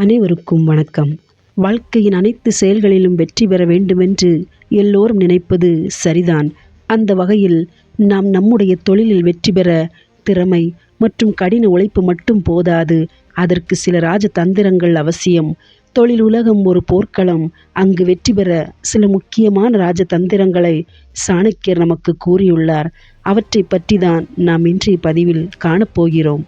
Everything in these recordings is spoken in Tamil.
அனைவருக்கும் வணக்கம். வாழ்க்கையின் அனைத்து செயல்களிலும் வெற்றி பெற வேண்டுமென்று எல்லோரும் நினைப்பது சரிதான். அந்த வகையில் நாம் நம்முடைய தொழிலில் வெற்றி பெற திறமை மற்றும் கடின உழைப்பு மட்டும் போதாது. அதற்கு சில ராஜதந்திரங்கள் அவசியம். தொழில் உலகம் ஒரு போர்க்களம். அங்கு வெற்றி பெற சில முக்கியமான ராஜதந்திரங்களை சாணக்கியர் நமக்கு கூறியுள்ளார். அவற்றை பற்றி தான் நாம் இன்றைய பதிவில் காணப்போகிறோம்.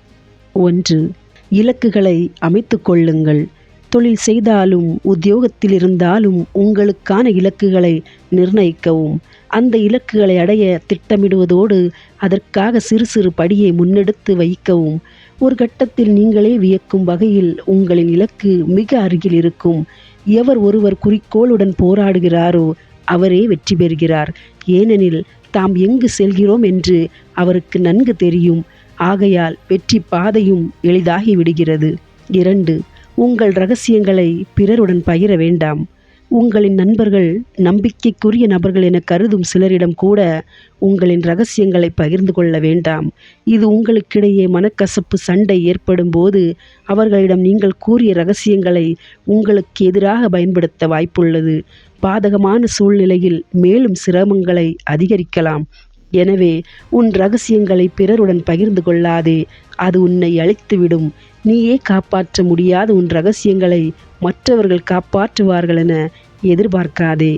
ஒன்று இலக்குகளை அமைத்து கொள்ளுங்கள். தொழில் செய்தாலும் உத்தியோகத்தில் இருந்தாலும் உங்களுக்கான இலக்குகளை நிர்ணயிக்கவும். அந்த இலக்குகளை அடைய திட்டமிடுவதோடு அதற்காக சிறு சிறு படியை முன்னெடுத்து வைக்கவும். ஒரு கட்டத்தில் நீங்களே வியக்கும் வகையில் உங்களின் இலக்கு மிக அருகில் இருக்கும். எவர் ஒருவர் குறிக்கோளுடன் போராடுகிறாரோ அவரே வெற்றி பெறுகிறார். ஏனெனில் தாம் எங்கு செல்கிறோம் என்று அவருக்கு நன்கு தெரியும். ஆகையால் வெற்றி பாதையும் எளிதாகி விடுகிறது. இரண்டு உங்கள் ரகசியங்களை பிறருடன் பகிர வேண்டாம். உங்களின் நண்பர்கள் நம்பிக்கைக்குரிய நபர்கள் என கருதும் சிலரிடம் கூட உங்களின் ரகசியங்களை பகிர்ந்து கொள்ள வேண்டாம். இது உங்களுக்கிடையே மனக்கசப்பு சண்டை ஏற்படும் போது அவர்களிடம் நீங்கள் கூறிய ரகசியங்களை உங்களுக்கு எதிராக பயன்படுத்த வாய்ப்புள்ளது. பாதகமான சூழ்நிலையில் மேலும் சிரமங்களை அதிகரிக்கலாம். எனவே உன் ரகசியங்களை பிறருடன் பகிர்ந்து கொள்ளாதே. அது உன்னை அழித்துவிடும். நீயே காப்பாற்ற முடியாத உன் ரகசியங்களை மற்றவர்கள் காப்பாற்றுவார்கள் என எதிர்பார்க்காதே.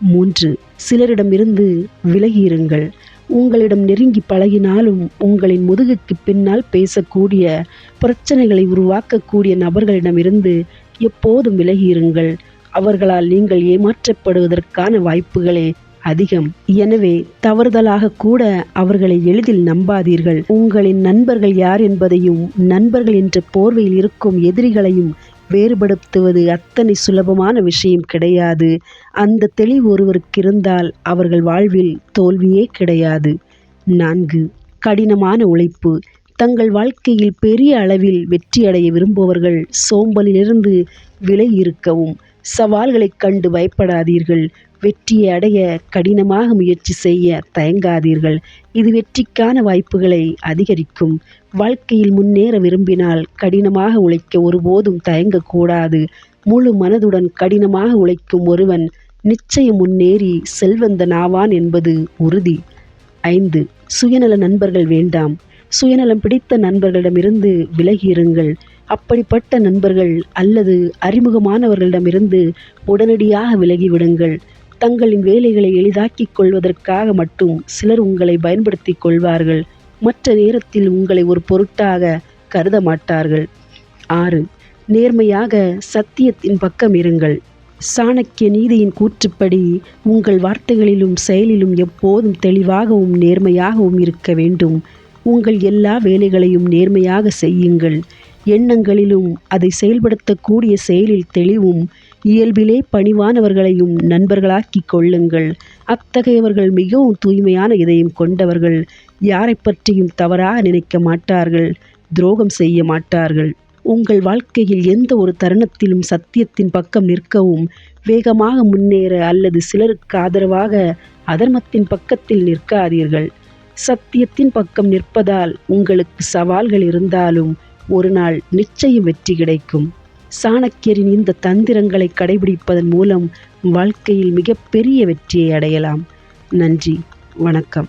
மூன்று சிலரிடமிருந்து விலகியிருங்கள். உங்களிடம் நெருங்கி பழகினாலும் உங்களின் முதுகுக்கு பின்னால் பேசக்கூடிய பிரச்சனைகளை உருவாக்கக்கூடிய நபர்களிடமிருந்து எப்போதும் விலகியிருங்கள். அவர்களால் நீங்கள் ஏமாற்றப்படுவதற்கான வாய்ப்புகளே அதிகம். எனவே தவறுதலாக கூட அவர்களை எளிதில் நம்பாதீர்கள். உங்களின் நண்பர்கள் யார் என்பதையும் நண்பர்கள் என்ற போர்வையில் இருக்கும் எதிரிகளையும் வேறுபடுத்துவது அத்தனை சுலபமான விஷயம் கிடையாது. அந்த தெளிவு ஒருவருக்கு இருந்தால் அவர்கள் வாழ்வில் தோல்வியே கிடையாது. நான்கு கடினமான உழைப்பு. தங்கள் வாழ்க்கையில் பெரிய அளவில் வெற்றியடைய விரும்புபவர்கள் சோம்பலிலிருந்து விலை இருக்கவும். சவால்களைக் கண்டு பயப்படாதீர்கள். வெற்றியை அடைய கடினமாக முயற்சி செய்ய தயங்காதீர்கள். இது வெற்றிக்கான வாய்ப்புகளை அதிகரிக்கும். வாழ்க்கையில் முன்னேற விரும்பினால் கடினமாக உழைக்க ஒருபோதும் தயங்கக்கூடாது. முழு மனதுடன் கடினமாக உழைக்கும் ஒருவன் நிச்சயம் முன்னேறி செல்வந்தனாவான் என்பது உறுதி. ஐந்து சுயநல நண்பர்கள் வேண்டாம். சுயநலம் பிடித்த நண்பர்களிடமிருந்து விலகியிருங்கள் அப்படிப்பட்ட நண்பர்கள் அல்லது அறிமுகமானவர்களிடமிருந்து உடனடியாக விலகிவிடுங்கள். தங்களின் வேலைகளை எளிதாக்கிக் கொள்வதற்காக மட்டும் சிலர் உங்களை பயன்படுத்தி கொள்வார்கள். மற்ற நேரத்தில் உங்களை ஒரு பொருட்டாக கருத மாட்டார்கள். ஆறு நேர்மையாக சத்தியத்தின் பக்கம் இருங்கள். சாணக்கிய நீதியின் கூற்றுப்படி உங்கள் வார்த்தைகளிலும் செயலிலும் எப்போதும் தெளிவாகவும் நேர்மையாகவும் இருக்க வேண்டும். உங்கள் எல்லா வேலைகளையும் நேர்மையாக செய்யுங்கள். எண்ணங்களிலும் அதை செயல்படுத்தக்கூடிய செயலில் தெளிவும் இயல்பிலே பணிவானவர்களையும் நண்பர்களாக்கிக் கொள்ளுங்கள். அத்தகையவர்கள் மிகவும் தூய்மையான இதயம் கொண்டவர்கள். யாரை பற்றியும் தவறாக நினைக்க மாட்டார்கள். துரோகம் செய்ய மாட்டார்கள். உங்கள் வாழ்க்கையில் எந்த ஒரு தருணத்திலும் சத்தியத்தின் பக்கம் நிற்கவும் வேகமாக முன்னேற அல்லது சிலருக்கு ஆதரவாக அதர்மத்தின் பக்கத்தில் நிற்காதீர்கள். சத்தியத்தின் பக்கம் நிற்பதால் உங்களுக்கு சவால்கள் இருந்தாலும் ஒரு நாள் நிச்சயம் வெற்றி கிடைக்கும். சாணக்கியரின் இந்த தந்திரங்களை கடைபிடிப்பதன் மூலம் வாழ்க்கையில் மிகப்பெரிய வெற்றியை அடையலாம். நன்றி. வணக்கம்.